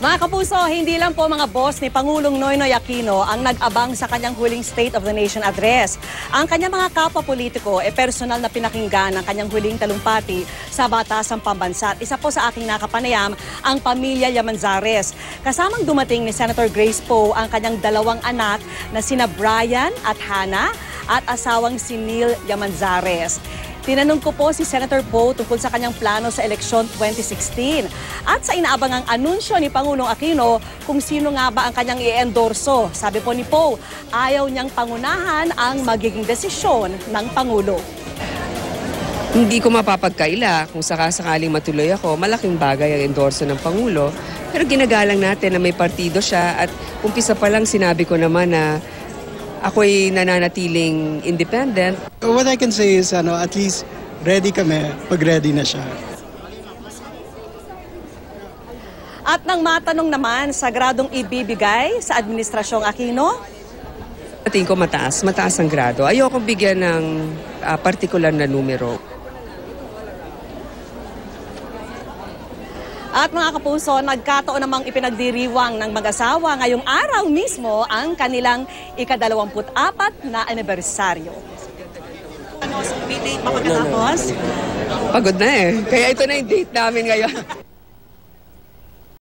Mga kapuso, hindi lang po mga boss ni Pangulong Noynoy Aquino ang nag-abang sa kanyang huling State of the Nation address. Ang kanyang mga kapwa politiko e personal na pinakinggan ang kanyang huling talumpati sa batasang pambansa. At isa po sa aking nakapanayam ang pamilya Yamanzares. Kasamang dumating ni Senator Grace Poe ang kanyang dalawang anak na sina Brian at Hannah at asawang si Neil Yamanzares. Tinanong ko po si Senator Poe tungkol sa kanyang plano sa eleksyon 2016 at sa inaabangang anunsyo ni Pangulong Aquino kung sino nga ba ang kanyang i-endorso. Sabi po ni Poe, ayaw niyang pangunahan ang magiging desisyon ng Pangulo. Hindi ko mapapagkaila kung sakasakaling matuloy ako, malaking bagay ang endorso ng Pangulo. Pero ginagalang natin na may partido siya at umpisa pa lang sinabi ko naman na ako'y nananatiling independent. What I can say is, ano, at least ready kami pag ready na siya. At nang matanong naman sa gradong ibibigay sa Administrasyong Aquino, Tingin ko mataas, mataas ang grado. Ayoko bigyan ng ah, partikular na numero. At mga kapuso, nagkataon namang ipinagdiriwang ng mag-asawa ngayong araw mismo ang kanilang ikadalawamput-apat na anibersaryo. Ano, so, date pa pagkatapos? Pagod na eh. Kaya ito na yung date namin ngayon.